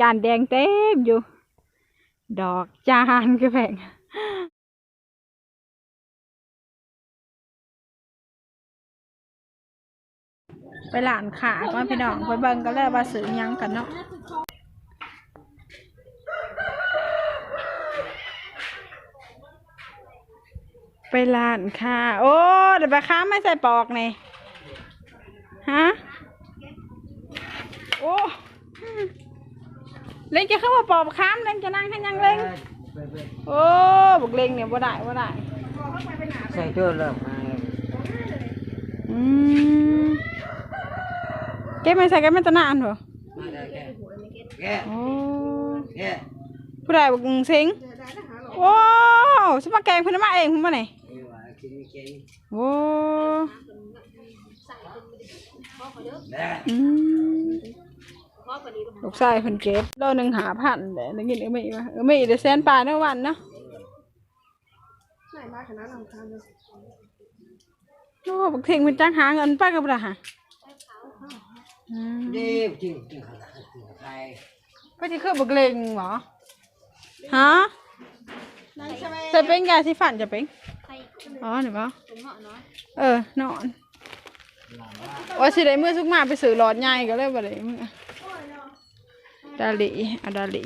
จานแดงเต็มอยู่ ดอกจานก็แพงไปหลานขาก็พี่น้องไปเบิ่งก็แล้วว่าซื้อยังกันเนาะไปหลานค่ะ โอ้เดี๋ยวไปค้าไม่ใส่ปอกนี่ฮะโอ้ เล่นจะเข้ามาปอบค้ามเล่นจะนั่งให้ยังเล่นโอ้บุกเล่งเนี่ยบ่ได้บ่ได้ใส่ตัวเริ่มมาอืมเก็บไม่ใส่เก็บไม่ตะนานเหรอมาได้แกแกโอ้แกผู้ใดบุกสิงโอ้สมาแกงเพิ่นมาเองเพิ่นมาไหนไอ้ว่ากินไม่เก่งโอ้แม่อืม ลูกชายเพิ่นเก็บโลหนึงหาพันเด้ได้กินเออไม่มาเออไม่ได้แสนปลายในวันเนาะโอ้บักเท่งเพิ่นจักหาเงินป้ากับล่ะฮะอืมดีจริงจริงใครก็ที่คือบักเลงเหรอฮะจะเป็นยาสีฟันจะเป็นอ๋อเห็นปะเออนอนว่าสิได้เมื่อสุกมาไปซื้อหลอดใหญ่ก็เลยบ่ได้มึง ดาลีเอาดาลี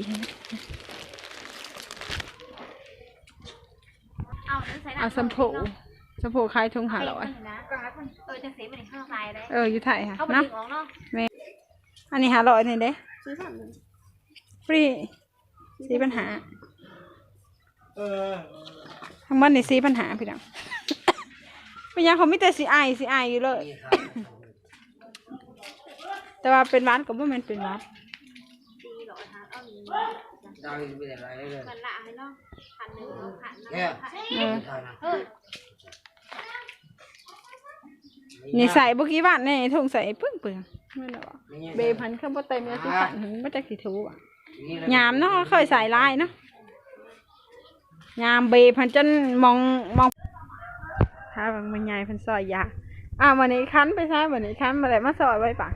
เอานั่นใส่เอาสัมผูสัมผูคล้ายทงหาร้อยนะเออจะเสียมันข้างในเลยเอออยู่ไทยค่ะเขาไปเนาะดึงออกเนาะอันนี้หาร้อยนี่เด้ฟรีสีปัญหาเออทั้งบ้านนี่สีปัญหาพี่ดังเป็นยังเขาไม่แต่สีไอสีไออยู่เลยนี่ครับแต่ว่าเป็นหวัดก็บ่แม่นเป็นหวัดดีหรอฮะ เอาหนึ่งเราไม่ได้อะไรเลยมันละให้เนาะพันหนึ่งเอาพันแกนะเออเออนี่ใส่บ่กี่วันนี่ถุงใส่ปึ้งปึ้งไม่นหรอกเบพันเข้าบ่เต็มแล้วสิฝันมันบ่จักสิถูอะยามเนาะเคยใส่ลายเนาะยามเบพันจนมองมองถ้าบางมันใหญ่เพันซอยยาอ่าวันนี้คั้นไปใช้วันนี้คั้นมาแล้วมาซอยไว้ปะ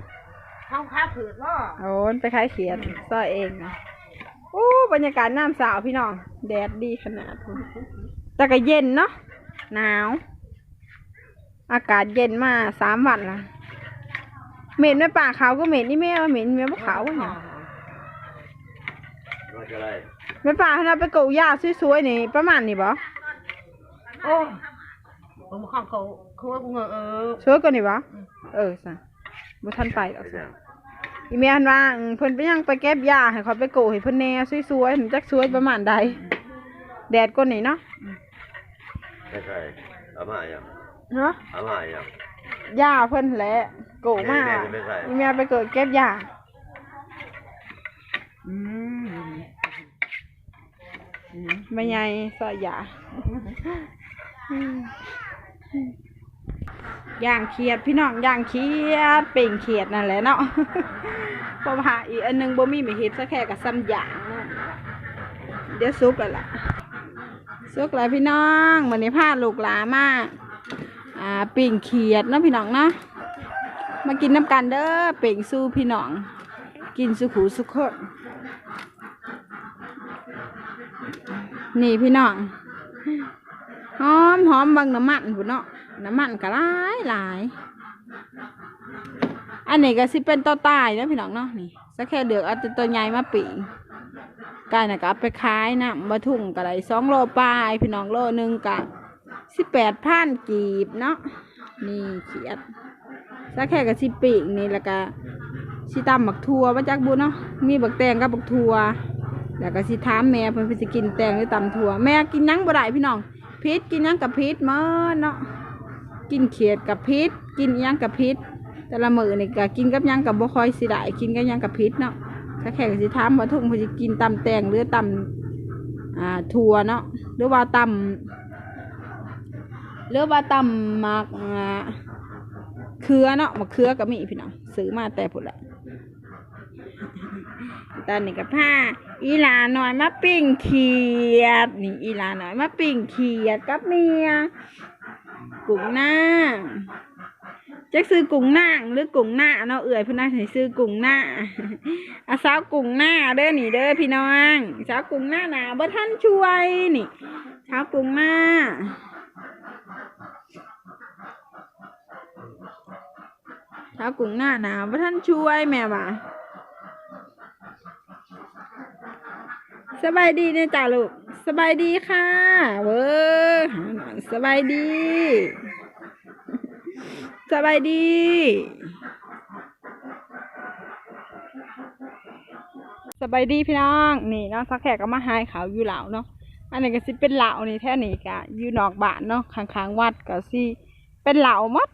ข้าวข้าวผืดว่าโอ้ยไปขายเขียดซอยเองนะ โอ้บรรยากาศน้ำสาวพี่น้อง แดดดีขนาดนี้แต่ก็เย็นเนาะ หนาว อากาศเย็นมาสามวันละเหม็นไม่ป่าเขาวก็เหม็นนี่แม่ว่าเหม็นแม่พวกเขาวะเนี่ยว่าจะไรไม่ป่าเราไปกูหญ้าสวยๆนี่ประมาณนี่บ่โอ้ผมข้าวเขาเขาเงอเออสวยกว่านี่บ่เออสะบ่ทันไปหรอกสะ อีแม่ฮันว่าอืมเพิ่นไปยังไปเก็บหญ้าให้เขาไปกูให้เพิ่นแหน่สวยๆมันจักสวยประมาณใดแดดกว่านี่เนาะไม่ใช่อาม่ายังเนาะอาม่ายังย่าเพิ่นแหละโกมากแม่จะไม่ใส่อีเมียไปเกิดเก็บย่าอืม ไม่ใหญ่ซอยยา ย่างเขียดพี่น้องย่างเขียดเป่งเขียดนั่นแหละเนาะพราะว่าอีกอันหนึงบ่มีไม่เฮ็ดซะแค่กับซ้ำอย่างเนาะเดี๋ยวสุกแล้วล่ะสุกแล้วพี่น้องวันนี้พาลูกหลามากอ่าปิ่งเขียดเนาะพี่น้องเนาะมากินน้ำกันเด้อเป่งสู้พี่น้อง กินสุขูสุขคนนี่พี่น้องหอมหอมบางน้ำมันพุ่นเนาะ น้ำมันก็หลายหลาย อันนี้ก็สิเป็นตัวตายแล้วพี่น้องเนาะนี่สักแค่เดือกเอาแต่ตัวใหญ่มาปีกายน่ะก็เอาไปขายนะมาทุ่งก็ได้สองโลปลายพี่น้องโลหนึ่งกะสิบแปดพันกีบเนาะนี่เขียดสักแค่กับสิปีกนี่แล้วก็สิตำบักทัวมาจากบุญเนาะมีบักแตงกับบักทัวแล้วก็สิถามแม่เพิ่นเพิ่สิกินแตงหรือตำทัวแม่กินยังบ่ได้พี่น้องพิษกินยังกับพิษเมื่อเนาะ กินเขียดกับพิษกินอิหยังกับพิษแต่ละมือนี่ก็กินกับหยังกับบ่คอยสิได้กินกับหยังกับพิษเนาะสักแค่ก็สิถามว่าทุ่งเพิ่นสิกินตำแตงหรือตำอ่าทัวเนาะหรือว่าตำหรือว่าตำหมักอ่าเครือเนาะมะเขือก็มีพี่น้องซื้อมาแต่พุ่นแหละตอนนี้ก็ผ้าอีลาหน่อยมาปิ้งเขียดนี่อีลาหน่อยมาปิ้งเขียดกับเมีย กุ้งหน้าจักซื้อกุ้งหน้างหรือกุ้งหน้าเนาะเอื่อยพิ่นน่าสิซื้อกุ้งหน้าอาสาวกุ้งหน้าเด้อนี่เด้อพี่น้องสาวกุ้งหน้าหนาบ่ท่านช่วยนี่สาวกุ้งหน้าสาวกุ้งหน้าหนาบ่ท่านช่วยแม่ว่าสบายดีเนี่ยจ้าลูกสบายดีค่ะ เว้อหาหน่อ สบายดี สบายดี สบายดีพี่น้อง นี่เนาะสักแขกก็มาหายเขาวอยู่เหล่าเนาะ อันนี้ก็สิเป็นเหล่านี่แท่นี้ก็อยู่นอกบ้านเนาะข้างๆวัดก็สิเป็นเหล่าหมด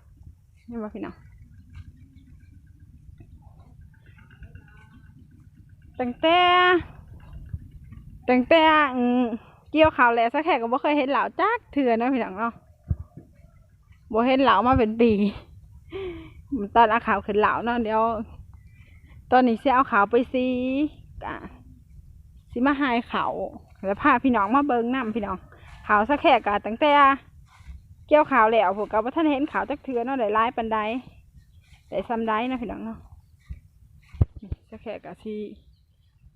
นี่ว่าพี่น้องตั้งแต่ตั้งแต่อืม เกี่ยวข่าวแล้วสักแขกก็บ่เคยเห็นเหล่าจักเถื่อเนะพี่น้องเนาะบ่เห็นเหลามาเป็นปีตอนเอาขาวขึ้นเหลาเนาะเดี๋ยว ตอนนี้เสิเอาขาวไปซีกะสิมาหายเขาแล้วพาพี่น้องมาเบิ่งน้ำพี่น้องขาวสักแค่กะตั้งแต่เกี่ยวขาวแล้วผมกับว่าท่านเห็นขาวจักเทือเนาะได้ร้ายปันใดได้ซ้ำได้นะพี่น้องเนาะสักแค่กะสิ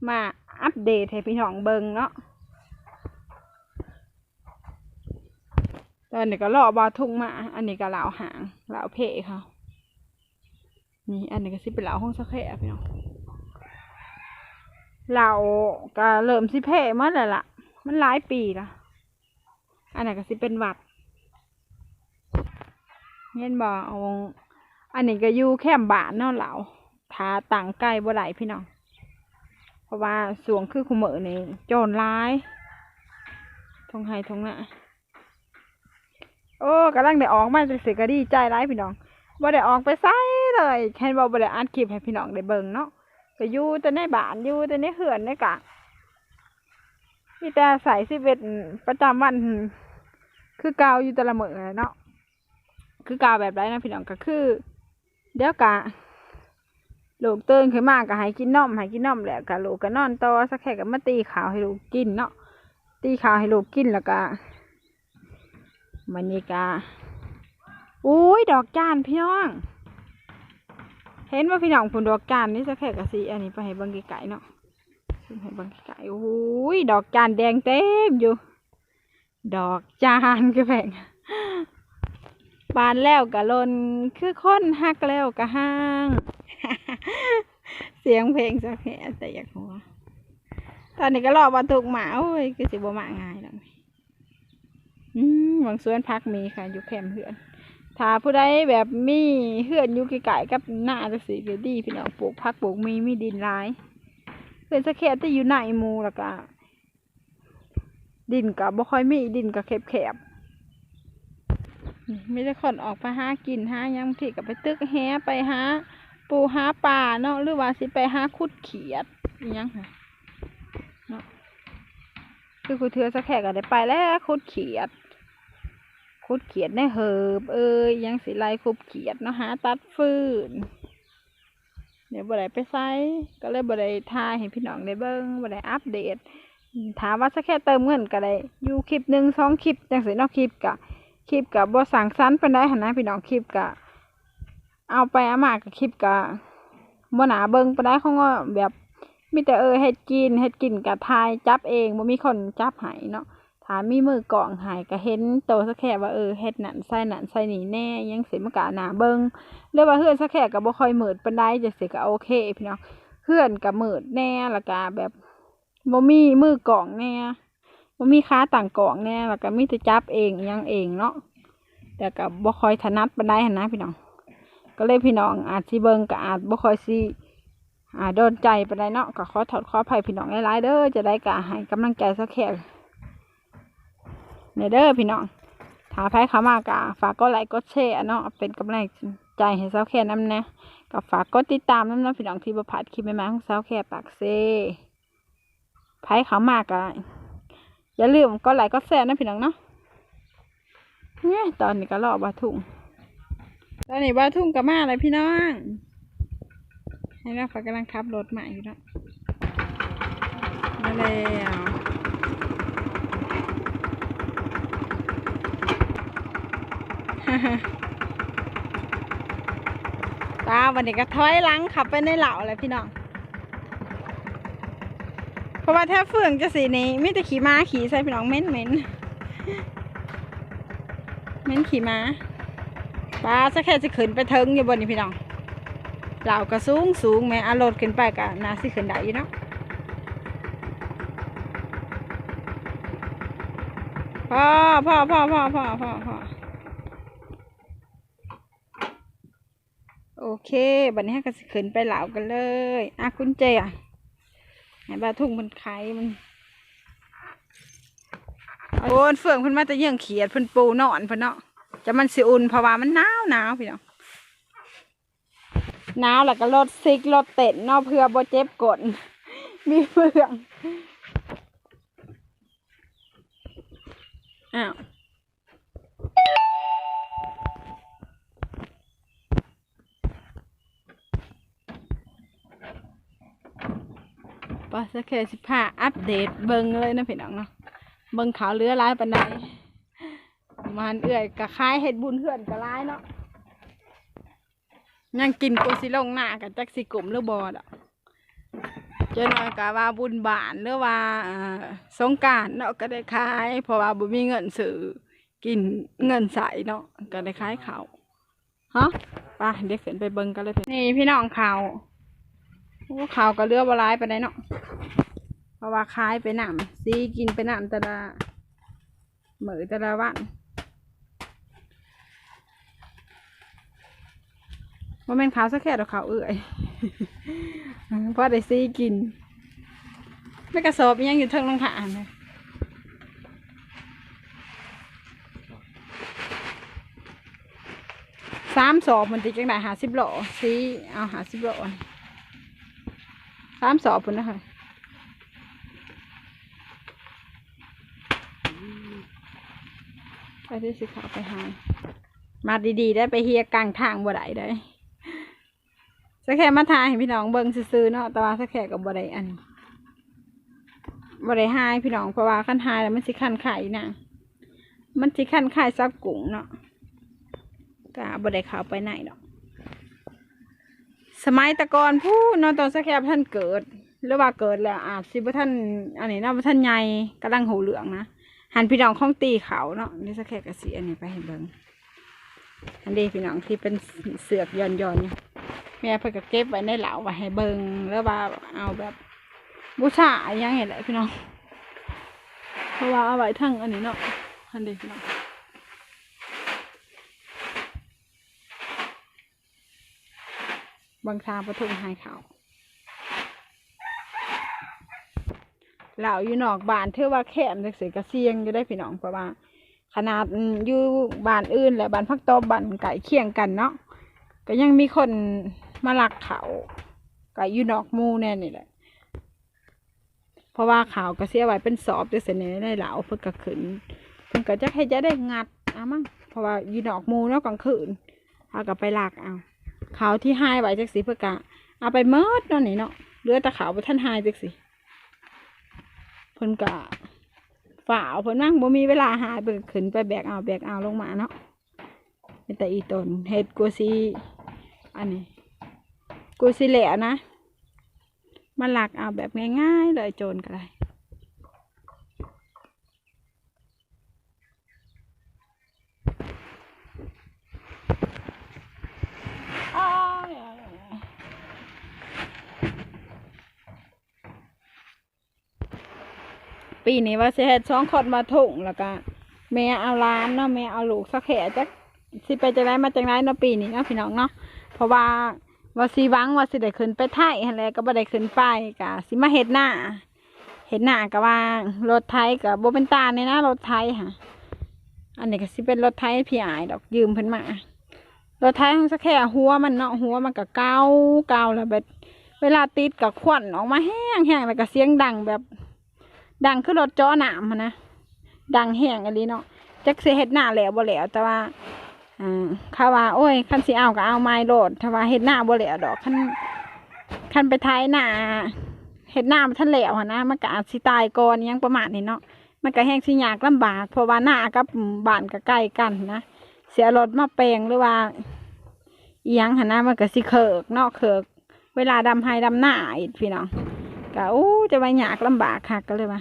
มาอัปเดตให้พี่น้องเบิ่งเนาะ ตอนนี้ก็รอบาทุ่งมา อันนี้ก็เหลาหางเหลาเพะเขานี่อันนี้ก็สิเป็นเหลาห้องสักแค่พี่น้องเหลาก็เริ่มสิเพะมาแล้วล่ะ มันหลายปีละอันนี้ก็สิเป็นหวัดเห็นบ่เอาอันนี้ก็อยู่แคมป์บ้านเนาะเหลาทาต่างไกลบ่ได้พี่น้อง เพราะว่าสวงคือคุมเมอนี่โจรร้ายทงไห้ทงหน้า โอ้กำลังได้ออกมาจากสิก็ดีใจร้ายพี่น้องบ่ได้ออกไปไสเลยแค่บ่บ่ได้อัดคลิปให้พี่น้องได้เบิ่งเนาะก็อยู่แต่ในบ้านอยู่แต่ในเฮือนในกะมีแต่ใส่ชีวิตประจำวัน คือเกาอยู่แต่ละมือเลยเนาะคือเก่าแบบไรนะพี่น้องก็คือ เดี๋ยวกะลูกเตื่นขึ้นมาก็ให้กินนมให้กินนมแล้วก็ลูกก็นอนต่อสักแค่ก็มาตีขาวให้ลูกกินเนาะตีขาวให้ลูกกินแล้วก็ มันนี่กาอุ้ยดอกจานพี่น้อง เห็นว่าพี่น้องผลดอกจานนี่จะแค่กะสีอันนี้ไปให้บังไก่เนาะให้บังไก่อุ้ยดอกจานแดงเต็มอยู่ ดอกจานก็แพงบานแล้วกะลนคือค้นฮักแล้วกะห้าง เสียงเพลงสักแค่แต่อยากหัว ตอนนี้ก็รอบรรทุกหมาโอ้ยคือสิบ่มาง่ายแล้ว บางส่วนพักมีค่ะ อยู่แคมเหือนถ้าผู้ใดแบบมีเหือนอยู่ไกลๆกับหน้าจะสีก็ดีพี่น้องปลูกพักปลูกมีมีดินหลายเพื่อนสะแคที่อยู่ในมูแล้วก็ดินกับบ่ค่อยมีดินกับแคบๆนี่ไม่ได้คนออกไปหากินหายังที่กับไปตึกแฮไปหาปูหาปลาเนาะหรือว่าสิไปหาคุดเขียดยังค่ะเนาะคือกูเทือสักแขกก็ได้ไปแล้วคุดเขียด คุดเขียดในเหิบ เอ้ยยังสิไลคุบเขียดเนาะหาตัดฟืนเดี๋ยวบ่ได้ไปไซก็เลยบ่ได้ทายให้พี่น้องได้เบิ้งบ่ได้อัปเดต ถามว่าสักแค่เติมเงินก็ได้อยู่คลิปหนึ่งสองคลิปจังสินอกคลิปกะคลิปกับบ่สั่งสั้นปานใดหันะพี่น้องคลิปกะเอาไปอามากับคลิปกะบ่หนาเบิ้งปานใดเขาก็แบบมีแต่เออเฮ็ดกินเฮ็ดกินกับทายจับเองบ่มีคนจับให้เนาะามีมือกล่องหายก็เห็นโตสักแค่ว่าเออเฮ็ดนั่นใส่นั่นใส่นี่แน่ยังสิมันก็หนาเบิ่งหรือว่าเฮือนสักแค่ก็บ่ค่อยมืดปานใดจังซี่ก็โอเคพี่น้องเฮือนก็มืดแน่แล้วก็แบบบ่มีมือกล่องแน่บ่มีค้าต่างกล่องแน่แล้วก็มีแต่จับเองยังเองเนาะแต่ก็บ่ค่อยถนัดปานใดหันนะพี่น้องก็เลยพี่น้องอาจสิเบิ่งก็อาจบ่ค่อยสิอ่าโดนใจไปได้เนาะก็ขอถอดขออภัยพี่น้องหลายๆเด้อจะได้กะให้กำลังใจสักแค่ ในเด้อพี่น้องถ้าใครเข้ามากะฝากกดไลค์กดแชร์เนาะเป็นกำลังใจให้สาวแค่น้ำนะก็ฝากกดติดตามน้ำนะพี่น้องที่ประพลาดคลิปใหม่ๆของสาวแค่ปากเซใครเข้ามากะอย่าลืมกดไลค์กดแชร์นะพี่น้องเนาะเนี่ยตอนนี้ก็รอบาทุ่งตอนนี้บาทุ่งก็มาเลยพี่น้องให้เราฝากกำลังขับรถมาอยู่แล้วมาแล้ว ป้าวันนี้ก็ถอยหลังขับไปในเหล่าเลยพี่น้อง เพราะว่าถ้าเฟื่องจะสีนี้ไมแต่จะขี่ม้าขี่ใส่พี่น้องเม้นเม้นเม้นขี่ม้าป้าจะแค่จะขึ้นไปเทิงอยู่บนนี่พี่น้องเหล่าก็สูงสูงแม่อารถขึ้นไปก็น่าสิขึ้นได้อยู่เนาะพ่อพ่อพ่อพ่อพ่อพ่อพ่อโอ เคบัดนี้เราก็สิขึ้นไปเหล่ากันเลยอะคุณเจอะให้บาทุ่งมันไข่มันโอ้นเฟื่องเพิ่นมาแต่เยี่ยงเขียดเพิ่นปูนอนเพิ่นเนาะจะมันสิอุ่นเพราะว่ามันหนาวหนาวพี่น้องหนาวแล้วก็รถซิกรถเต็นเนาะเพื่อบ่เจ็บกดมีเฟื่องอ้าว ปาสะเคสิพาอัปเดตเบิงเลยนะพี่น้องเนาะเบิงขาวเรือร้ายปันใดมันเอื่อยกะคล้ายเห็ดบุญเพื่อนกะร้ายเนาะยังกินกูสิลงหน้ากับจักสิกลุ่มหรือบอดอะเจ้าน้อยกะว่าบุญบานหรือว่าสงการเนาะก็ได้ขายเพราะว่าบุมีเงินซื้อกินเงินใสเนาะก็ได้ขายเขาฮะไปเด็กขึ้นไปเบิงกันเลยนี่พี่น้องเขา โอ้ข่าวก็เรือบ่ร้ายไปไหนเนาะเพราะว่าขายไปหน้ำซีกินไปหน้ำแต่ละเหมือแต่ละวันว่าแม่นขาวสักแค่ดอกขาวเอื่อยเพราะได้ซีกิน ไม่กระสอบยังอยู่เทิงลงฐานเลยสามสอบมันติจังได้หาสิบโลซีเอาหาสิบโล สามสอบพุ่นนะคะไปที่สิขาวไปหามาดีๆได้ไปเฮียกลางทางบ่ได้ได้สักแค่มาทายให้พี่น้องเบิ่งซื่อเนาะแต่ว่าสักแค่กับบ่ได้อันบ่ได้หายพี่น้องเพราะว่าขั้นหายแล้วมันสิขั้นไข่นะมันสิขั้นไข่ซับกุ้งเนาะก็บ่ได้ข้าไปไหนดอก สมัยตะกอนผู้นาะตอนสักแค่ท่านเกิด หรือว่าเกิดแล้วอาจสิบ่ท่านอันนี้เนาะบ่ท่านใหญ่กำลังหูเหลืองนะหันพี่น้องข้องตีเขาเนาะนี่สักแค่กระสีอันนี้ไปให้เบิ่งอันนี้พี่น้องที่เป็นเสือกย่อนๆเนี่ยแม่เพิ่นก็เก็บไว้ในเหลาไว้ให้เบิงแล้วว่าเอาแบบบูชาอหยังไงแหละพี่น้องเพราะว่าเอาไว้ทั้งอันนี้เนาะอันนี้พี่น้อง บางทางประทุมหายเขาเหลาอยู่นอกบ้านเท่าว่าแคมจักเสียกระเซียงอยู่ได้พี่น้องเพราะว่า ขนาดอยู่บ้านอื่น และบ้านพักตบบ้านไก่เคียงกันเนาะก็ยังมีคนมาลักเขาไก่อยู่นอกมูแน่นี่แหละ เพราะว่าเขาก็เสียไว้เป็นสอบจะเสนอในเหลาเพื่อก็ขึ้นเพิ่นก็จะให้จะได้งัดอะมั้งเพราะว่าอยู่นอกมูเนาะกลางคืนเอาก็ไปลักเอา ขาที่หายไว้จักสิเพื่อกะเอาไปเมิดเนาะนี่เนาะเลือแต่เขาวไปท่านหายจักสิเพิ่นกะฝ่าวเพิ่นนั่งบ่มีเวลาหาเบิกขึ้นไปแบกเอาแบกเอาลงมาเนาะเป็นแต่อีตนเฮ็ดกัวซีอันนี้กัวซีแหละนะมาหลักเอาแบบง่ายๆเลยโจรก็ได้อ้าย ปีนี้ว่าสิเฮ็ดสองคนมาถุงแล้วก็แม่เอาล้านเนาะแม่เอาลูกสักแขจักสิไปจังไรมาจังไรเนาะปีนี้เนาะพี่น้องเนาะเพราะว่าว่าสิวังว่าสิได้ขึ้นไปไทยหั่นแหละก็บ่ได้ขึ้นไปก็สิมาเฮ็ดหน้าเฮ็ดหน้าก็ว่ารถไทยก็บ่เป็นตาในนะรถไทยค่ะ อันนี้ก็สิเป็นรถไทยพี่อายดอกยืมเพิ่นมารถไทยของสักแค่หัวมันเนาะหัวมันก็เกาเกาแล้วแบบเวลาติดกับควันออกมาแห้งแห้งแล้วก็เสียงดังแบบ ดังคือรถจ้อหนามนะดังแห้งอันนี้เนาะจักสิเฮ็ดหน้าแล้วบ่แล้วแต่ว่าอ่าเขาว่าโอ้ยคันสิเอาก็เอาไม้โหลดถ้าว่าเฮ็ดหน้าบ่แล้วดอกคันคันไปท้ายหน้าเฮ็ดหน้ามันทันแล้วนะมันก็อาจสิตายก่อนยังประมาณนี้เนาะมันก็แห้งสิยากลำบากเพราะว่าหน้ากับบ้านก็ใกล้กันนะเสียรถมาแปลงหรือว่าอียังหันหน้ามันก็สิเคิกเนาะเคิกเวลาดำไฮดำหน้าอีกพี่น้องก็อู้จะไปยากลำบากค่ะก็เลยว่า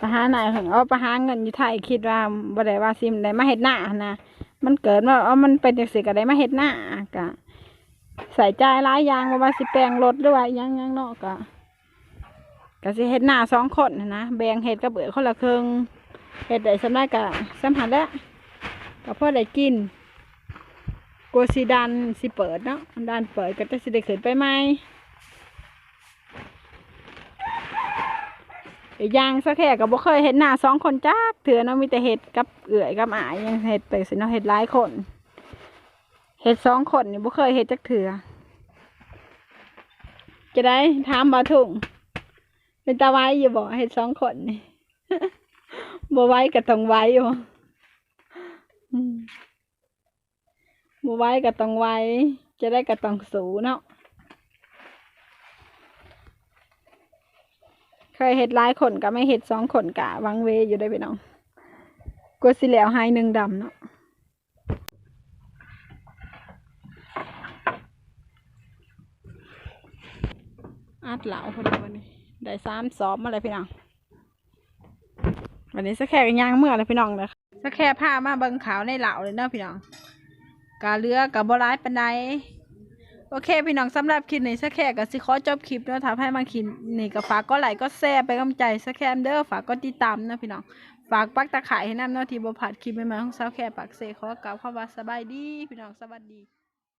ไปหาหน่ายถึงเอาไปหาเงินอยู่ไทยคิดว่าบ่ได้ว่าซิมได้มาเฮ็ดหน้านะมันเกิดว่าเอามันเป็นจังซี่ก็ได้มาเฮ็ดหน้าก็ใส่ใจหลายอย่างบ่ว่าสิแปลงรถหรือว่าหยังหยังเนาะก็ก็สิเฮ็ดหน้าสองคนนะแบ่งเฮ็ดกับเบือคนละครึ่งเฮ็ดได้สำได้ก็สำหันแล้วก็พอได้กินกลัวสีดันสิเปิดเนาะดันเปิดก็จะสิได้ขึ้นไปไหม อีกอย่างสักแค่ก็บ่เคยเห็นหน้าสองคนจักเถื่อเนาะมีแต่เห็ดกับเอื่อยกับอายยังเห็ดไปสิเนาะเห็ดหลายคนเห็ดสองคนนี่บ่เคยเห็ดจักเถื่อจะได้ถามบาถุงเป็นตาไว้อยู่บ่เห็ดสองคนนี่บ่ไว้ก็ต้องไว้อยู่บ่ไว้ก็ต้องไว้จะได้ก็ต้องสูเนาะ เคยเห็ดหลายคนก็ไม่เห็ดสองคนกะวังเวอยู่ได้ไปน้องกลัวสิแล้วหายหนึ่งดำเนาะอัดเหลาคนเดีวันนี้ได้สามสอมาเลยพี่น้องวันนี้สักแค่กันยางเมื่อเลยพี่น้องเลยสักแค่ผ้ามาเบิงขาวในเหลาเลยเนาะพี่น้องกาเรือกับบร้ายปันได โอเค พี่น้องสำหรับคลิปนี้สักแค่ก็สิขอจบคลิปเนาะทำให้มาคลิปนี่ก็ฝากก็ไหลก็แชร์ไปกำใจสักแค่เด้อฝากก็ติดตามนะพี่น้องฝากปักตะไคร้ให้น้ำเนาะที่บ่ผัดคลิปใหม่ๆของสาวแค่ปากเซขอกล่าวคำว่าสบายดี พี่น้องสวัสดี